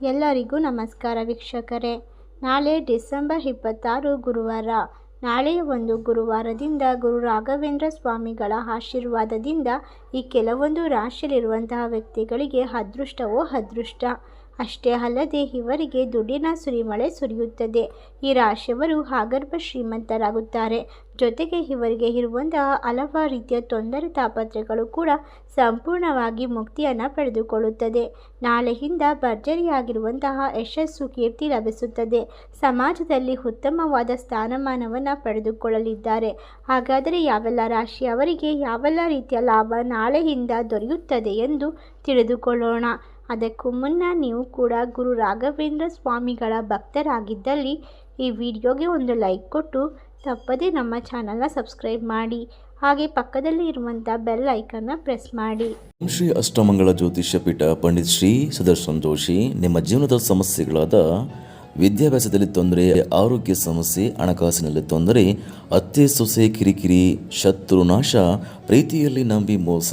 ಎಲ್ಲರಿಗೂ ನಮಸ್ಕಾರ ವೀಕ್ಷಕರೇ. ನಾಳೆ ಡಿಸೆಂಬರ್ ಇಪ್ಪತ್ತಾರು ಗುರುವಾರ. ನಾಳೆ ಒಂದು ಗುರುವಾರದಿಂದ ಗುರು ರಾಘವೇಂದ್ರ ಸ್ವಾಮಿಗಳ ಆಶೀರ್ವಾದದಿಂದ ಈ ಕೆಲವೊಂದು ರಾಶಿಯಲ್ಲಿರುವಂತಹ ವ್ಯಕ್ತಿಗಳಿಗೆ ಅದೃಷ್ಟವೋ ಅದೃಷ್ಟ. ಅಷ್ಟೇ ಅಲ್ಲದೆ ಇವರಿಗೆ ದುಡ್ಡಿನ ಸುರಿಮಳೆ ಸುರಿಯುತ್ತದೆ. ಈ ರಾಶಿಯವರು ಆಗರ್ಭ ಶ್ರೀಮಂತರಾಗುತ್ತಾರೆ. ಜೊತೆಗೆ ಇವರಿಗೆ ಇರುವಂತಹ ಹಲವಾರು ರೀತಿಯ ತೊಂದರೆ ತಾಪತ್ರೆಗಳು ಕೂಡ ಸಂಪೂರ್ಣವಾಗಿ ಮುಕ್ತಿಯನ್ನು ಪಡೆದುಕೊಳ್ಳುತ್ತದೆ. ನಾಳೆಯಿಂದ ಭರ್ಜರಿಯಾಗಿರುವಂತಹ ಯಶಸ್ಸು ಕೀರ್ತಿ ಲಭಿಸುತ್ತದೆ. ಸಮಾಜದಲ್ಲಿ ಉತ್ತಮವಾದ ಸ್ಥಾನಮಾನವನ್ನು ಪಡೆದುಕೊಳ್ಳಲಿದ್ದಾರೆ. ಹಾಗಾದರೆ ಯಾವೆಲ್ಲ ರಾಶಿಯವರಿಗೆ ಯಾವೆಲ್ಲ ರೀತಿಯ ಲಾಭ ನಾಳೆಯಿಂದ ದೊರೆಯುತ್ತದೆ ಎಂದು ತಿಳಿದುಕೊಳ್ಳೋಣ. ಅದಕ್ಕೂ ಮುನ್ನ ನೀವು ಕೂಡ ಗುರು ರಾಘವೇಂದ್ರ ಸ್ವಾಮಿಗಳ ಭಕ್ತರಾಗಿದ್ದಲ್ಲಿ ಈ ವಿಡಿಯೋಗೆ ಒಂದು ಲೈಕ್ ಕೊಟ್ಟು ತಪ್ಪದೇ ನಮ್ಮ ಚಾನಲ್ನ ಸಬ್ಸ್ಕ್ರೈಬ್ ಮಾಡಿ, ಹಾಗೆ ಪಕ್ಕದಲ್ಲಿ ಇರುವಂಥ ಬೆಲ್ ಐಕನ್ನ ಪ್ರೆಸ್ ಮಾಡಿ. ಶ್ರೀ ಅಷ್ಟಮಂಗಳ ಜ್ಯೋತಿಷ್ಯ ಪೀಠ ಪಂಡಿತ್ ಶ್ರೀ ಸುದರ್ಶನ್ ಜೋಶಿ ನಿಮ್ಮ ಜೀವನದ ಸಮಸ್ಯೆಗಳಾದ ವಿದ್ಯಾಭ್ಯಾಸದಲ್ಲಿ ತೊಂದರೆ, ಆರೋಗ್ಯ ಸಮಸ್ಯೆ, ಹಣಕಾಸಿನಲ್ಲಿ ತೊಂದರೆ, ಅತ್ತೆ ಸೊಸೆ ಕಿರಿಕಿರಿ, ಶತ್ರು ನಾಶ, ಪ್ರೀತಿಯಲ್ಲಿ ನಂಬಿ ಮೋಸ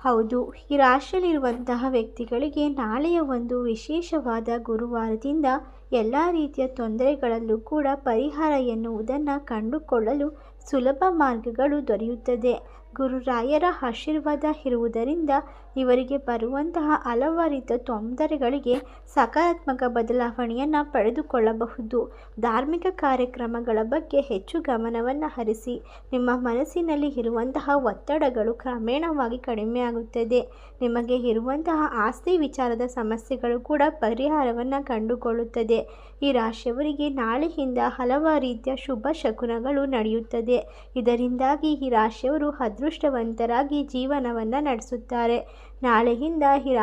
ಹೌದು ಈ ರಾಶಿಯಲ್ಲಿರುವಂತಹ ವ್ಯಕ್ತಿಗಳಿಗೆ ನಾಳೆಯ ಒಂದು ವಿಶೇಷವಾದ ಗುರುವಾರದಿಂದ ಎಲ್ಲ ರೀತಿಯ ತೊಂದರೆಗಳಲ್ಲೂ ಕೂಡ ಪರಿಹಾರ ಎನ್ನುವುದನ್ನು ಕಂಡುಕೊಳ್ಳಲು ಸುಲಭ ಮಾರ್ಗಗಳು ದೊರೆಯುತ್ತದೆ. ಗುರುರಾಯರ ಆಶೀರ್ವಾದ ಇರುವುದರಿಂದ ಇವರಿಗೆ ಬರುವಂತಹ ಹಲವಾರಿತ ತೊಂದರೆಗಳಿಗೆ ಸಕಾರಾತ್ಮಕ ಬದಲಾವಣೆಯನ್ನು ಪಡೆದುಕೊಳ್ಳಬಹುದು. ಧಾರ್ಮಿಕ ಕಾರ್ಯಕ್ರಮಗಳ ಬಗ್ಗೆ ಹೆಚ್ಚು ಗಮನವನ್ನು ಹರಿಸಿ, ನಿಮ್ಮ ಮನಸ್ಸಿನಲ್ಲಿ ಇರುವಂತಹ ಒತ್ತಡಗಳು ಕ್ರಮೇಣವಾಗಿ ಕಡಿಮೆಯಾಗುತ್ತದೆ ನಿಮಗೆ ಇರುವಂತಹ ಆಸ್ತಿ ವಿಚಾರದ ಸಮಸ್ಯೆಗಳು ಕೂಡ ಪರಿಹಾರವನ್ನು ಕಂಡುಕೊಳ್ಳುತ್ತದೆ. ಈ ರಾಶಿಯವರಿಗೆ ನಾಳೆಯಿಂದ ಹಲವಾರು ರೀತಿಯ ಶುಭ ಶಕುನಗಳು ನಡೆಯುತ್ತದೆ. ಇದರಿಂದಾಗಿ ಈ ರಾಶಿಯವರು ಅದೃಷ್ಟವಂತರಾಗಿ ಜೀವನವನ್ನು ನಡೆಸುತ್ತಾರೆ. ನಾಳೆಯಿಂದ ಈ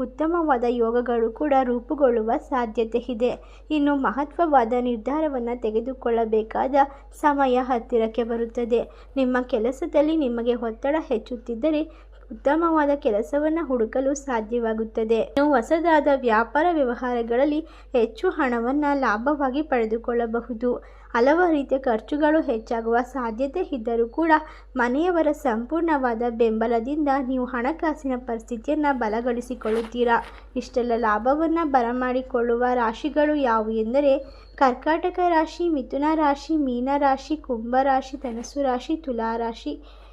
ಉತ್ತಮವಾದ ಯೋಗಗಳು ಕೂಡ ರೂಪುಗೊಳ್ಳುವ ಸಾಧ್ಯತೆ ಇದೆ. ಇನ್ನು ಮಹತ್ವವಾದ ನಿರ್ಧಾರವನ್ನು ತೆಗೆದುಕೊಳ್ಳಬೇಕಾದ ಸಮಯ ಹತ್ತಿರಕ್ಕೆ ಬರುತ್ತದೆ. ನಿಮ್ಮ ಕೆಲಸದಲ್ಲಿ ನಿಮಗೆ ಒತ್ತಡ ಹೆಚ್ಚುತ್ತಿದ್ದರೆ ಉತ್ತಮವಾದ ಕೆಲಸವನ್ನು ಹುಡುಕಲು ಸಾಧ್ಯವಾಗುತ್ತದೆ. ನೀವು ಹೊಸದಾದ ವ್ಯಾಪಾರ ವ್ಯವಹಾರಗಳಲ್ಲಿ ಹೆಚ್ಚು ಹಣವನ್ನು ಲಾಭವಾಗಿ ಪಡೆದುಕೊಳ್ಳಬಹುದು. ಹಲವು ರೀತಿಯ ಖರ್ಚುಗಳು ಹೆಚ್ಚಾಗುವ ಸಾಧ್ಯತೆ ಇದ್ದರೂ ಕೂಡ ಮನೆಯವರ ಸಂಪೂರ್ಣವಾದ ಬೆಂಬಲದಿಂದ ನೀವು ಹಣಕಾಸಿನ ಪರಿಸ್ಥಿತಿಯನ್ನು ಬಲಗೊಳಿಸಿಕೊಳ್ಳುತ್ತೀರಾ? ಇಷ್ಟೆಲ್ಲ ಲಾಭವನ್ನು ಬರಮಾಡಿಕೊಳ್ಳುವ ರಾಶಿಗಳು ಯಾವುವು ಎಂದರೆ ಕರ್ಕಾಟಕ ರಾಶಿ, ಮಿಥುನ ರಾಶಿ, ಮೀನ ರಾಶಿ, ಕುಂಭ ರಾಶಿ, ಧನಸ್ಸು ರಾಶಿ, ತುಲಾ ರಾಶಿ.